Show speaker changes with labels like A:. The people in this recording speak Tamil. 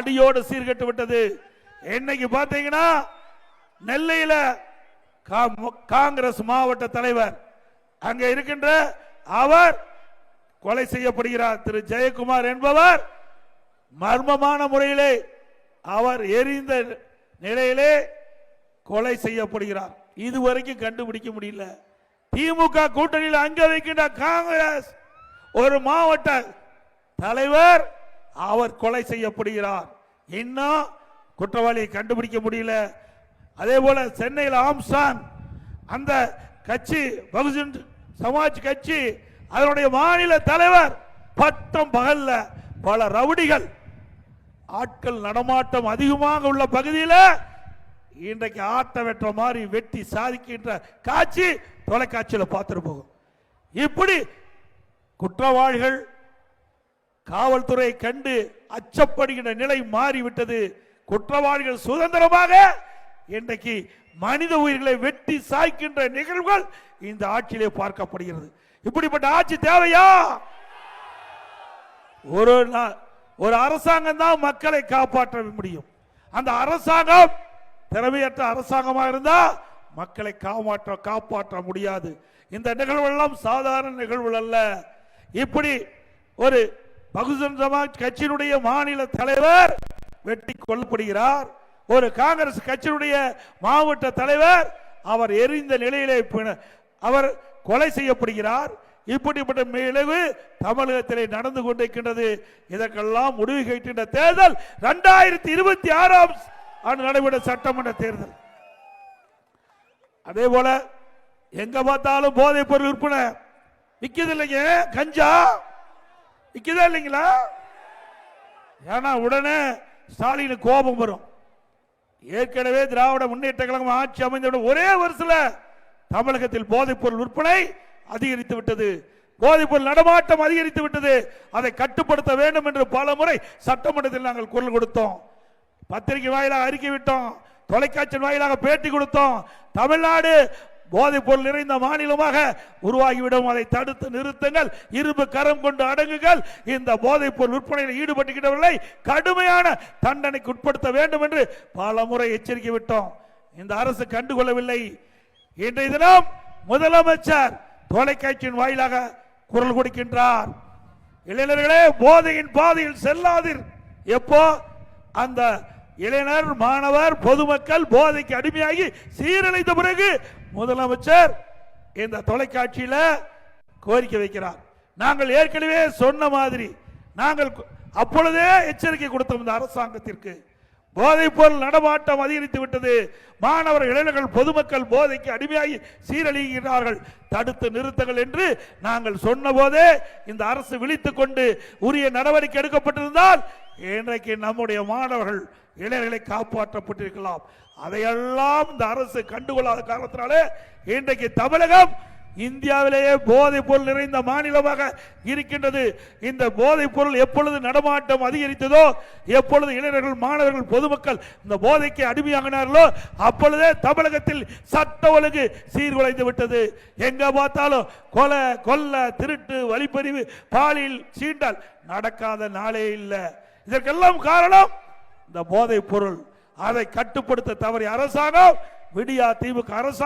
A: அடியோடு சீர்கட்டு விட்டது. என்னைக்கு பாத்தீங்கன்னா நெல்லையில கா- காங்கிரஸ் மாவட்ட தலைவர் அங்க இருக்கின்ற அவர் கொலை செய்யப்படுகிறார். திரு. ஜெயக்குமார் என்பவர் மர்மமான முறையிலே அவர் எரிந்த நிலையிலே கொலை செய்யப்படுகிறார். இதுவரைக்கும் கண்டுபிடிக்க முடியல. திமுக கூட்டணியில் அங்க வைக்கின்ற காங்கிரஸ் ஒரு மாவட்ட தலைவர் அவர் கொலை செய்யப்படுகிறார். இன்னும் குற்றவாளியை கண்டுபிடிக்க முடியல. அதே போல சென்னையில் ஆம்சான் அந்த கட்சி பகுஜன் சமாஜ் கட்சி அதனுடைய மாநில தலைவர் பட்டம் பகல்ல பல ரவுடிகள். ஆட்கள் நடமாட்டம் அதிகமாக உள்ள பகுதியில் இன்றைக்கு ஆட்ட வெட்டுற மாதிரி வெட்டி சாதிக்கின்ற காட்சி தொலைக்காட்சியில் பார்த்துட்டு போகும். இப்படி குற்றவாளிகள் காவல்துறை கண்டு அச்சப்படுகின்ற நிலை மாறிவிட்டது. குற்றவாளிகள் சுதந்திரமாக இன்றைக்கு மனித உயிர்களை வெட்டி சாய்க்கின்ற நிகழ்வுகள் இந்த ஆட்சியிலே பார்க்கப்படுகிறது. இப்படிப்பட்ட ஆட்சி தேவையா? ஒரு நா- ஒரு அரசாங்கம் தான் மக்களை காப்பாற்ற முடியும். அந்த அரசாங்கம் திறமையற்ற அரசாங்கமாக இருந்தா மக்களை காப்பாற்ற காப்பாற்ற முடியாது. இந்த நிகழ்வுகள் சாதாரண நிகழ்வுகள் அல்ல. இப்படி ஒரு பகுஜன் சமாஜ் கட்சியினுடைய மாநில தலைவர் வெட்டி கொல்லப்படுகிறார் ஒரு காங்கிரஸ் கட்சியினுடைய மாவட்ட தலைவர் அவர் எரிந்த நிலையிலே அவர் கொலை செய்யப்படுகிறார். இப்படிப்பட்ட விளைவு தமிழகத்திலே நடந்து கொண்டிருக்கின்றது. இதற்கெல்லாம் முடிவு கேட்கின்ற தேர்தல் இரண்டாயிரத்தி இருபத்தி ஆறாம் ஆண்டு நடைபெற்ற சட்டமன்ற தேர்தல். அதே போல எங்க பார்த்தாலும் போதைப் பொருள் விற்பனை. விக்குது இல்லைங்க கஞ்சா. விக்குதா இல்லைங்களா? ஏன்னா உடனே ஸ்டாலினுக்கு கோபம் வரும். ஏற்கனவே திராவிட முன்னேற்ற கழகம் ஆட்சி அமைந்த ஒரே வருஷத்தில் தமிழகத்தில் போதைப்பொருள் விற்பனை அதிகரித்து விட்டது. போதைப்பொருள் நடமாட்டம் அதிகரித்து விட்டது. அதை கட்டுப்படுத்த வேண்டும் என்று பல முறை சட்டமன்றத்தில் நாங்கள் குரல் கொடுத்தோம். பத்திரிகை வாயிலாக அறிக்கை விட்டோம். தொலைக்காட்சி வாயிலாக பேட்டி கொடுத்தோம். தமிழ்நாடு போதைப் பொருள் நிறைந்த மாநிலமாக உருவாகிவிடும். அதை தடுத்து நிறுத்துங்கள். இரும்பு கரம் கொண்டு அடங்குங்கள். இந்த போதைப் பொருள் விற்பனையில் ஈடுபட்டுகிட்டவர்களை கடுமையான தண்டனைக்கு உட்படுத்த வேண்டும் என்று பல முறை எச்சரிக்கை விட்டோம். இந்த அரசு கண்டுகொள்ளவில்லை. இன்றைய தினம் முதலமைச்சர் தொலைக்காட்சியின் வாயிலாக குரல் கொடுக்கின்றார். இளைஞர்களே போதையின் பாதையில் செல்லாதீர். எப்போ? அந்த இளைஞர் மாணவர் பொதுமக்கள் போதைக்கு அடிமையாகி சீரழிந்த பிறகு முதலமைச்சர் இந்த தொலைக்காட்சியில் கோரிக்கை வைக்கிறார். நாங்கள் ஏற்கனவே சொன்ன மாதிரி நாங்கள் அப்பொழுதே எச்சரிக்கை கொடுத்தோம் இந்த அரசாங்கத்திற்கு. போதைப் பொருள் நடமாட்டம் அதிகரித்து விட்டது. மாணவர் இளைஞர்கள் பொதுமக்கள் போதைக்கு அடிமையாகி சீரழிகிறார்கள். தடுத்து நிறுத்துங்கள் என்று நாங்கள் சொன்னபோதே இந்த அரசு விழித்துக் கொண்டு உரிய நடவடிக்கை எடுக்கப்பட்டிருந்தால் இன்றைக்கு நம்முடைய மாணவர்கள் இளைஞர்களை காப்பாற்றப்பட்டிருக்கலாம். அதையெல்லாம் இந்த அரசு கண்டுகொள்ளாத காரணத்தினாலே இன்றைக்கு தமிழகம் இந்தியாவிலேயே போதைப் பொருள் நிறைந்த மாநிலமாக இருக்கின்றது. இந்த போதைப் பொருள் எப்பொழுது நடமாட்டம் அதிகரித்ததோ எப்பொழுது இளைஞர்கள் மாணவர்கள் பொதுமக்கள் இந்த போதைக்கு அடிமையாகினார்களோ அப்பொழுதே தமிழகத்தில் சட்ட ஒழுங்கு சீர்குலைந்து விட்டது. எங்க பார்த்தாலும் கொலை கொல்ல திருட்டு வழிப்பறிவு பாலியல் சீண்டல் நடக்காத நாளே இல்லை. இதற்கெல்லாம் காரணம் இந்த போதைப் பொருள். அதை கட்டுப்படுத்த தவறிய அரசாங்கம் விடியா தீவுக்கு அரசாங்கம்